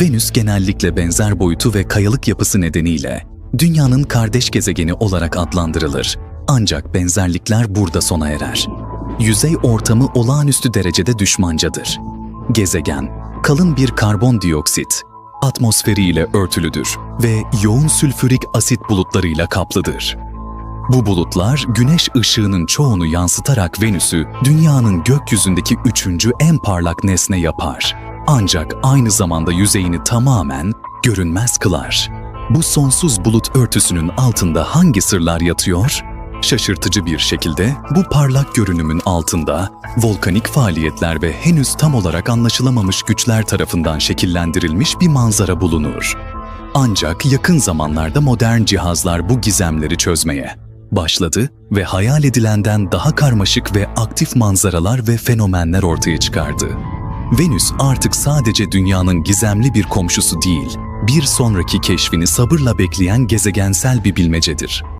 Venüs genellikle benzer boyutu ve kayalık yapısı nedeniyle dünyanın kardeş gezegeni olarak adlandırılır. Ancak benzerlikler burada sona erer. Yüzey ortamı olağanüstü derecede düşmancadır. Gezegen, kalın bir karbondioksit, atmosferiyle örtülüdür ve yoğun sülfürik asit bulutlarıyla kaplıdır. Bu bulutlar güneş ışığının çoğunu yansıtarak Venüs'ü dünyanın gökyüzündeki üçüncü en parlak nesne yapar. Ancak aynı zamanda yüzeyini tamamen görünmez kılar. Bu sonsuz bulut örtüsünün altında hangi sırlar yatıyor? Şaşırtıcı bir şekilde bu parlak görünümün altında volkanik faaliyetler ve henüz tam olarak anlaşılamamış güçler tarafından şekillendirilmiş bir manzara bulunur. Ancak yakın zamanlarda modern cihazlar bu gizemleri çözmeye başladı ve hayal edilenden daha karmaşık ve aktif manzaralar ve fenomenler ortaya çıkardı. Venüs artık sadece dünyanın gizemli bir komşusu değil, bir sonraki keşfini sabırla bekleyen gezegensel bir bilmecedir.